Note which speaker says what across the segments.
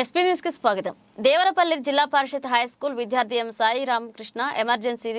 Speaker 1: SP న్యూస్కి స్వాగతం. దేవరపల్లి జిల్లా పరిషత్ హై స్కూల్ విద్యార్థి M Sai Ramakrishna emergency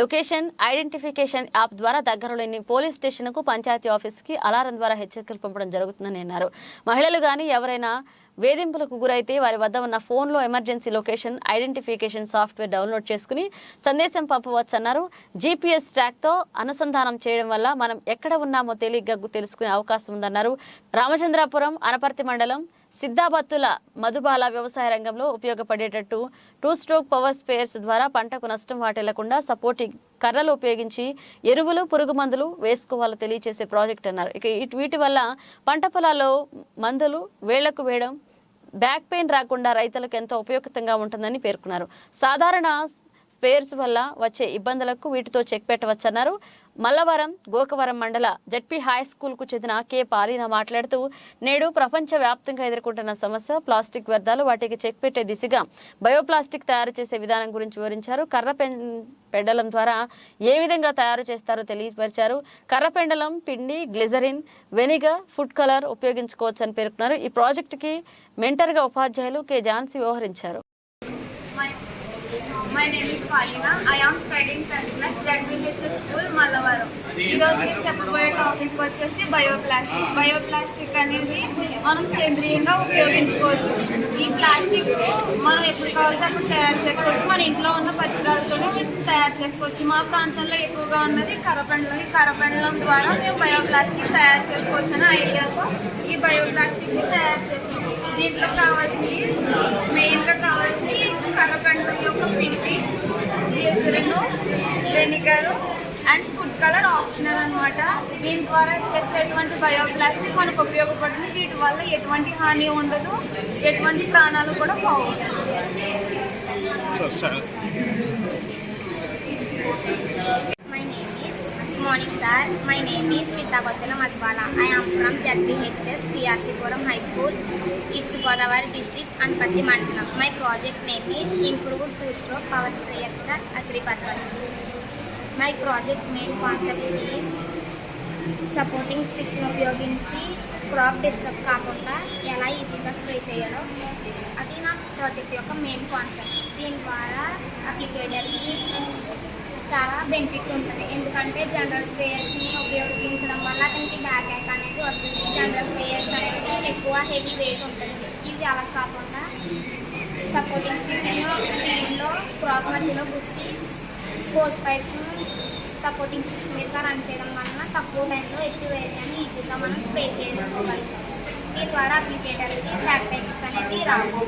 Speaker 1: location identification app ద్వారా దగ్గరలోని పోలీస్ స్టేషన్కు పంచాయతీ ఆఫీస్కి అలారం ద్వారా హెచ్చరికలు పంపడం జరుగుతుందని అన్నారు. మహిళలు గాని ఎవరైనా వేధింపులకు గురైతే వారి వద్ద ఉన్న ఫోన్లో emergency location identification software download చేసుకుని సందేశం పంపవచ్చన్నారు. జీపీఎస్ ట్రాక్తో అనుసంధానం చేయడం వల్ల మనం ఎక్కడ ఉన్నామో తేలిగ్గా తెలుసుకునే అవకాశం ఉందన్నారు. రామచంద్రాపురం అనపర్తి మండలం సిద్ధాబత్తుల మధుబాల వ్యవసాయ రంగంలో ఉపయోగపడేటట్టు టూ స్ట్రోక్ పవర్ స్పేర్స్ ద్వారా పంటకు నష్టం వాటిల్లకుండా సపోర్టింగ్ కర్రలు ఉపయోగించి ఎరువులు పురుగు మందులు వేసుకోవాలో తెలియచేసే ప్రాజెక్ట్ అన్నారు. ఇక ఇటు- వీటి వల్ల పంట పొలాల్లో మందులు వేళ్ళకు వేయడం బ్యాక్ పెయిన్ రాకుండా రైతులకు ఎంతో ఉపయుక్తంగా ఉంటుందని పేర్కొన్నారు. సాధారణ స్పేర్స్ వల్ల వచ్చే ఇబ్బందులకు వీటితో చెక్ పెట్టవచ్చన్నారు. మల్లవరం గోకవరం మండల జడ్పీ హై స్కూల్కు చెందిన కె. పాలీన మాట్లాడుతూ నేడు ప్రపంచవ్యాప్తంగా ఎదుర్కొంటున్న సమస్య ప్లాస్టిక్ వ్యర్థాలు వాటికి చెక్ పెట్టే దిశగా బయోప్లాస్టిక్ తయారు చేసే విధానం గురించి వివరించారు. కర్ర పెన్ పెండలం ద్వారా ఏ విధంగా తయారు చేస్తారో తెలియపరిచారు. కర్ర పెండలం పిండి గ్లిజరిన్ వెనిగర్ ఫుడ్ కలర్ ఉపయోగించుకోవచ్చని పేర్కొన్నారు. ఈ ప్రాజెక్టుకి మెంటర్గా ఉపాధ్యాయులు కె. ఝాన్సీ వ్యవహరించారు.
Speaker 2: My name is Palina I am studying 10th class ZBHS School, ఈరోజు నేను చెప్పబోయే టాపిక్ వచ్చేసి బయోప్లాస్టిక్ బయోప్లాస్టిక్ అనేది మనం సేంద్రియంగా ఉపయోగించుకోవచ్చు. ఈ ప్లాస్టిక్ మనం ఎప్పుడు కావాలంటే అప్పుడు తయారు చేసుకోవచ్చు. మన ఇంట్లో ఉన్న పరిసరాలతోనే తయారు చేసుకోవచ్చు. మా ప్రాంతంలో ఎక్కువగా ఉన్నది కరపెండలం ఈ కరపెండలం ద్వారా మేము బయోప్లాస్టిక్ తయారు చేసుకోవచ్చు అనే ఐడియాతో ఈ బయోప్లాస్టిక్ని తయారు చేసాము. దీంట్లో కావాల్సింది మెయిన్గా కావాల్సింది కర్రపెండలం యొక్క పిండి glycerin vinegar and food colour optional అనమాట దీని ద్వారా చేసేటువంటి బయోప్లాస్టిక్ మనకు ఉపయోగపడుతుంది. వీటి వల్ల ఎటువంటి హాని ఉండదు. ఎటువంటి ప్రాణాలు కూడా పోవు.
Speaker 3: Morning sir
Speaker 4: my name is Chittapattula Madhwala I am from ZBHS పిఆర్సిపురం high school east Godavari district అనుపత్తి మండలం my project name is improved two stroke power sprayers agri purpose my project main concept is supporting స్టిక్స్ని ఉపయోగించి crop disturb కాకుండా ఎలా ఈజీగా spray చేయాలో. అది నా project యొక్క main concept దీని ద్వారా అప్లికేటర్కి చాలా బెనిఫిట్ ఉంటుంది. ఎందుకంటే జనరల్ స్ప్రేయర్స్ని ఉపయోగించడం వల్ల అతనికి బ్యాక్ యాక్ అనేది వస్తుంది. జనరల్ స్ప్రేయర్స్ అనేది ఎక్కువ హెవీ వెయిట్ ఉంటుంది. ఇవి అలా కాకుండా సపోర్టింగ్ స్టిక్స్లో ఫీల్డ్లో క్రాప్ మధ్యలో గుచ్చి స్పోర్ట్స్ పైప్ సపోర్టింగ్ స్టిక్స్ మీదుగా రన్ చేయడం వలన తక్కువ టైంలో ఎక్కువ ఏరియాని ఈజీగా మనం స్ప్రే చేసుకోగలుగుతాం దీని ద్వారా అప్లికేటర్కి బ్యాక్ పెయిన్స్ అనేవి రావు.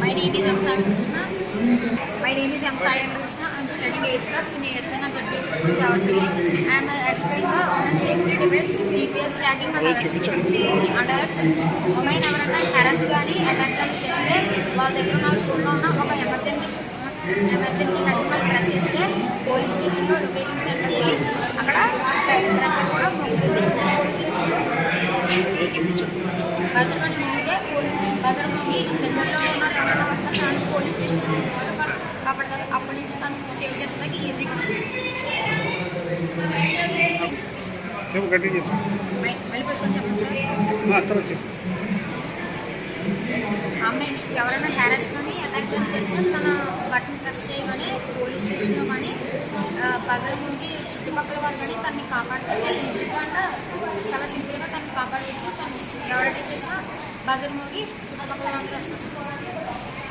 Speaker 2: My name is Krishna My name is M. Sai Krishna. I am studying 8th class in ASN at ZBH School, Davarpilli. I am uh, explaining the women safety device with GPS tagging and alerts. And alerts. Women ఎవరైనా harass కానీ attack కానీ చేస్తే వాళ్ళ దగ్గర ఉన్న ఫోన్లో ఉన్న ఒక ఎమర్జెన్సీ ఎమర్జెన్సీ నెంబర్ ప్రెస్ చేస్తే పోలీస్ స్టేషన్లో లొకేషన్ సెంటర్కి అక్కడ ప్రెషర్ కూడా మొక్కుతుంది పోలీస్ స్టేషన్లో
Speaker 3: చూపించండి
Speaker 2: బజర్లోని ముందుగా బజర్ నుండి దగ్గరలో ఉన్న పోలీస్ స్టేషన్ కాబట్టి అప్పటి నుంచి తను సేవ్ చేసేదానికి ఈజీగా ఉంటుంది
Speaker 3: చెప్పు గట్టి చేసి
Speaker 2: మై- మళ్ళీ ఫస్ట్ నుంచి చెప్పండి సార్
Speaker 3: అత్తలో చెప్పు.
Speaker 2: అమ్మాయిని ఎవరైనా హ్యారెస్ కానీ అటాక్ కానీ చేస్తే తన బటన్ ప్రెస్ చేయగానే పోలీస్ స్టేషన్లో కానీ బజర్ నుండి చుట్టుపక్కల వారు కానీ తనని కాపాడడానికి ఈజీగా అంటే చాలా సింపుల్గా తనని కాపాడవచ్చు తను ఎవరైతే చేసినా బజర్ మోగి చుట్టుపక్కల వాళ్ళందరూ వస్తారు.